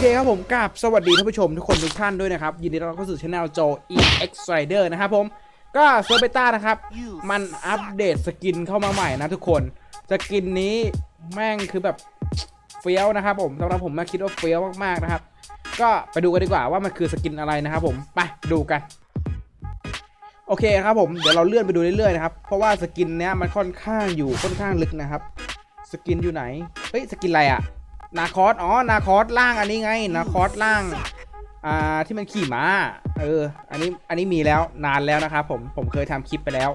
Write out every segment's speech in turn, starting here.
เคครับผมกับสวัสดีท่านผู้ชมทุกคนทุกท่านด้วยนะครับ ยินดีต้อนรับเข้าสู่ช anel โจ EX Rider นะครับผม ก็เซอร์เบต้านะครับ มันอัปเดตสกินเข้ามาใหม่นะทุกคน สกินนี้แม่งคือแบบเฟี้ยวนะครับผมสำหรับผมนะคิดว่าเฟี้ยวมากๆนะครับ ก็ไปดูกันดีกว่าว่ามันคือสกินอะไรนะครับผม ไปดูกัน โอเคครับผม เดี๋ยวเราเลื่อนไปดูเรื่อยๆนะครับ เพราะว่าสกินเนี้ยมันค่อนข้างอยู่ค่อนข้างลึกนะครับ สกินอยู่ไหน เฮ้ยสกินอะไรอะ นาคอสอ๋อนาคอสล่างอันนี้ไงนาคอสล่างอ่าที่มันขี่ม้าเอออันนี้อันนี้มีแล้วนานแล้วนะครับผมผมเคยทำคลิปไปแล้ว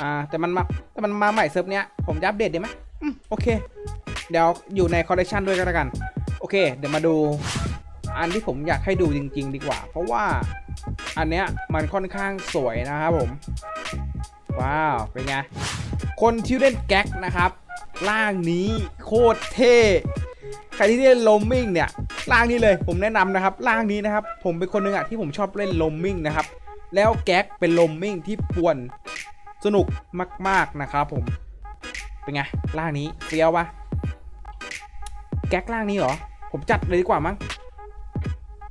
อ่าแต่มันมาแต่มันมาใหม่เซิร์ฟเนี้ยผมจะอัปเดตได้ไหมอืมโอเค เดี๋ยวอยู่ในคอลเลคชันด้วยกันแล้วกัน โอเค เดี๋ยวมาดูอันที่ผมอยากให้ดูจริง ๆ ดีกว่า เพราะว่าอันเนี้ยมันค่อนข้างสวยนะครับผม ว้าว เป็นไง คนที่เล่นแก๊กนะครับร่างนี้โคตรเท่ใครที่เล่นลมมิ่งเนี่ยร่างนี้เลยผมแนะนำนะครับร่างนี้นะครับ ผมเป็นคนหนึ่งอะที่ผมชอบเล่นลมมิ่งนะครับ แล้วแก๊กเป็นลมมิ่งที่ป่วนสนุกมาก ๆนะครับผมเป็นไงร่างนี้เฟี้ยวปะแก๊กร่างนี้เหรอ ผมจัดเลยดีกว่ามั้ง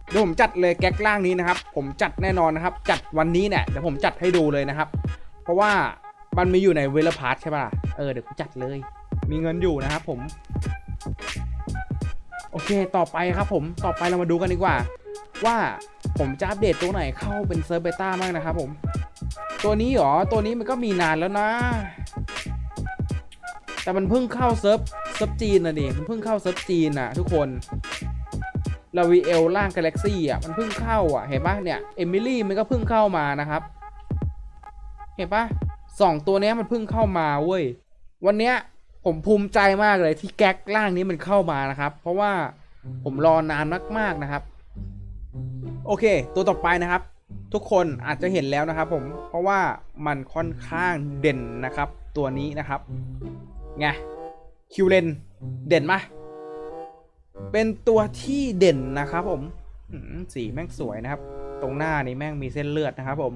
เดี๋ยวผมจัดเลยแก๊กล่างนี้นะครับ ผมจัดแน่นอนนะครับ จัดวันนี้เนี่ยเดี๋ยวผมจัดให้ดูเลยนะครับ เพราะว่า มันมีอยู่ในเวลพาร์ทใช่ปะล่ะ เออเดี๋ยวกูจัดเลย มีเงินอยู่นะครับผม โอเคต่อไปครับผม ต่อไปเรามาดูกันดีกว่า ว่าผมจะอัปเดตตัวไหนเข้าเป็นเซิร์ฟเบต้าบ้างนะครับผม ตัวนี้เหรอ ตัวนี้มันก็มีนานแล้วนะ แต่มันเพิ่งเข้าเซิร์ฟเซิร์ฟจีนนะดิมันเพิ่งเข้าเซิร์ฟจีนนะทุกคนลาวีเอลล่างกาแล็กซี่อะมันเพิ่งเข้าอะเห็นปะเนี่ยเอมิลี่มันก็เพิ่งเข้ามานะครับ เห็นปะ สองตัวเนี้ยมันเพิ่งเข้ามาเว้ย วันเนี้ยผมภูมิใจมากเลยที่แก๊กล่างนี้มันเข้ามานะครับ เพราะว่าผมรอนานมากๆนะครับ โอเค ตัวต่อไปนะครับ ทุกคนอาจจะเห็นแล้วนะครับ ผมเพราะว่ามันค่อนข้างเด่นนะครับ ตัวนี้นะครับไงคิวเลนเด่นมเป็นตัวที่เด่นนะครับผมอืมสีแม่งสวยนะครับ ตรงหน้านี่แม่งมีเส้นเลือดนะครับ ผม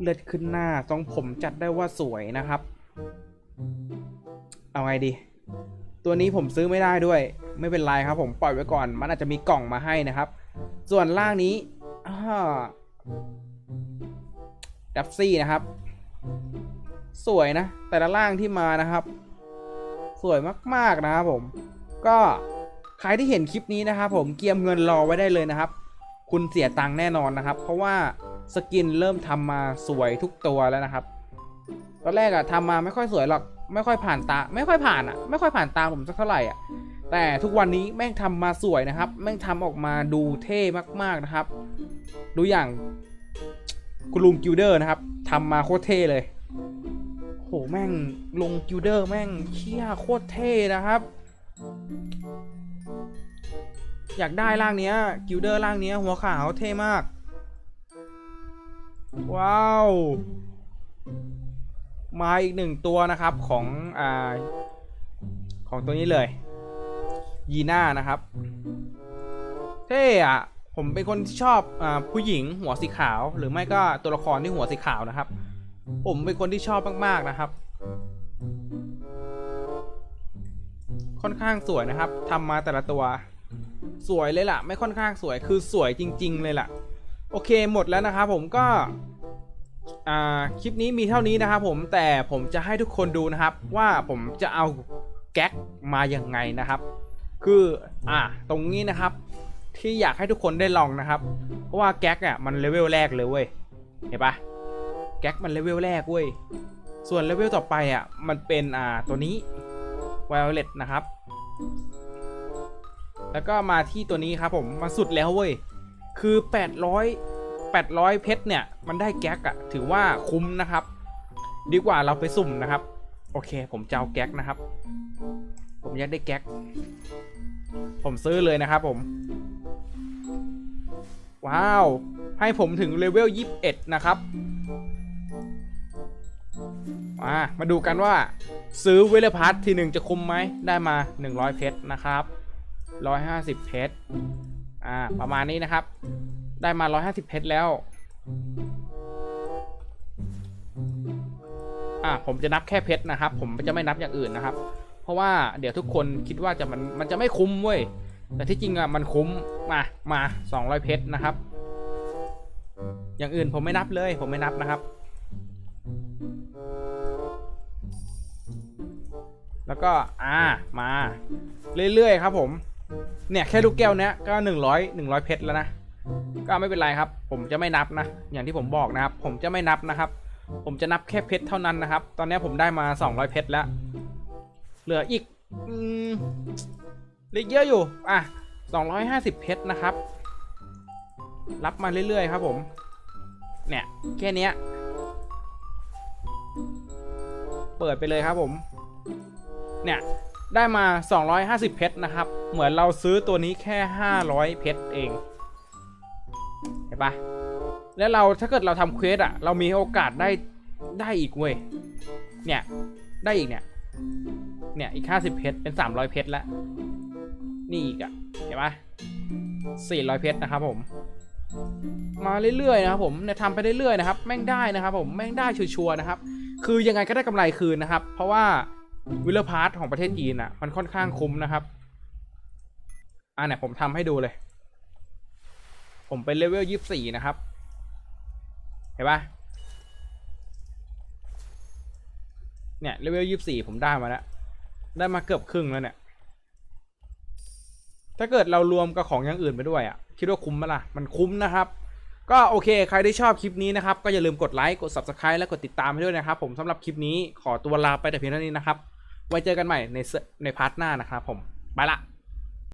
เลือดขึ้นหน้าทรงผมจัดได้ว่าสวยนะครับ เอาไงดี ตัวนี้ผมซื้อไม่ได้ด้วย ไม่เป็นไรครับ ผมปล่อยไว้ก่อน มันอาจจะมีกล่องมาให้นะครับ ส่วนล่างนี้อ่าดับซี่นะครับ สวยนะ แต่ละล่างที่มานะครับ สวยมากๆนะครับผม ก็ใครที่เห็นคลิปนี้นะครับ ผมเกียมเงินรอไว้ได้เลยนะครับ คุณเสียตังค์แน่นอนนะครับ เพราะว่า สกินเริ่มทำมาสวยทุกตัวแล้วนะครับตอนแรกอะทำมาไม่ค่อยสวยหรอกไม่ค่อยผ่านตา ไม่ค่อยผ่านอะไม่ค่อยผ่านตาผมสักเท่าไหร่อะแต่ทุกวันนี้แม่งทำมาสวยนะครับ แม่งทำออกมาดูเท่มากๆนะครับ ดูอย่างคุณลุงกิลเดอร์นะครับทำมาโคตรเท่เลยโหแม่งลงกิลเดอร์แม่งเชี่ยโคตรเท่นะครับ อยากได้ร่างเนี้ยกิลเดอร์ร่างเนี้ยหัวขาวเท่มาก ว้าว มาอีกหนึ่งตัวนะครับของอ่าของตัวนี้เลย ยีน่านะครับ เท่อะผมเป็นคนที่ชอบอผู้หญิงหัวสีขาว หรือไม่ก็ตัวละครที่หัวสีขาวนะครับ ผมเป็นคนที่ชอบมาก ๆ นะครับ ค่อนข้างสวยนะครับทำมาแต่ละตัว สวยเลยล่ะ ไม่ค่อนข้างสวยคือสวยจริง ๆ เลยล่ะ โอเคหมดแล้วนะครับผมก็คลิปนี้มีเท่านี้นะครับผมแต่ผมจะให้ทุกคนดูนะครับ ว่าผมจะเอาแก๊กมายังไงนะครับ คืออ่าตรงนี้นะครับ ที่อยากให้ทุกคนได้ลองนะครับ เพราะว่าแก๊กอะมันเลเวลแรกเลยเว้ยเห็นปะแก๊กมันเลเวลแรกเว้ยส่วนเลเวลต่อไปอะมันเป็นอ่าตัวนี้ Violet นะครับ แล้วก็มาที่ตัวนี้ครับผมมาสุดแล้วเว้ย คือ 800 800 เพชรเนี่ย มันได้แก๊กอะถือว่าคุ้มนะครับ ดีกว่าเราไปสุ่มนะครับ โอเค ผมจะเอาแก๊กนะครับ ผมอยากได้แก๊ก ผมซื้อเลยนะครับผม ว้าว ให้ผมถึงเลเวล 21 นะครับมามาดูกันว่าซื้อเวลพาร์ททีหนึ่งจะคุ้มไหม ได้มา 100 เพชรนะครับ 150 เพชร อ่า ประมาณนี้นะครับ ได้มา 150 เพชรแล้ว อ่า ผมจะนับแค่เพชรนะครับ ผมจะไม่นับอย่างอื่นนะครับ เพราะว่าเดี๋ยวทุกคนคิดว่าจะมันมันจะไม่คุ้มเว้ย แต่ที่จริงอะมันคุ้ม มา มา 200 เพชรนะครับ อย่างอื่นผมไม่นับเลย ผมไม่นับนะครับ แล้วก็ อ่า มา เรื่อยๆครับผม เนี่ยแค่ลูกแก้วเนี้ยก็หนึ่งร้อยหนึ่งร้อยเพชรแล้วนะ ก็ไม่เป็นไรครับ ผมจะไม่นับนะ อย่างที่ผมบอกนะครับ ผมจะไม่นับนะครับ ผมจะนับแค่เพชรเท่านั้นนะครับ ตอนนี้ผมได้มา200เพชรแล้ว เหลืออีกอืมเลือเยอะอยู่ อะ250เพชรนะครับ รับมาเรื่อยๆครับผม เนี่ย แค่นี้เปิดไปเลยครับผม เนี่ย ได้มา 250 เพชรนะครับ เหมือนเราซื้อตัวนี้แค่ 500 เพชรเอง เห็นปะแล้วเราถ้าเกิดเราทำเควสอะเรามีโอกาสได้ได้อีกเว้ย เนี่ย ได้อีกเนี่ย เนี่ยอีก 50 เพชรเป็น 300 เพชรแล้ว นี่อีกอะเห็นปะ400 เพชรนะครับผม มาเรื่อยๆนะครับผมเนี่ยทำไปเรื่อยๆนะครับ แม่งได้นะครับผม แม่งได้ชัวร์ๆนะครับ คือยังไงก็ได้กำไรคืนนะครับ เพราะว่าวิลเลอร์พาร์ทของประเทศจีนอะมันค่อนข้างคุ้มนะครับ อ่าเนี่ยผมทำให้ดูเลย ผมเป็นเลเวลยี่สิบสี่นะครับ เห็นปะเนี่ยเลเวลยี่สิบสี่ผมได้มาแล้ว ได้มาเกือบครึ่งแล้วเนี่ย ถ้าเกิดเรารวมกับของอย่างอื่นไปด้วยอะ คิดว่าคุ้มไหมล่ะ มันคุ้มนะครับ ก็โอเค ใครที่ชอบคลิปนี้นะครับ ก็อย่าลืมกดไลค์ กด subscribe และกดติดตามให้ด้วยนะครับ ผมสำหรับคลิปนี้ขอตัวลาไปแต่เพียงเท่านี้นะครับ ไว้เจอกันใหม่ในในพาร์ทหน้านะครับผม ไปละ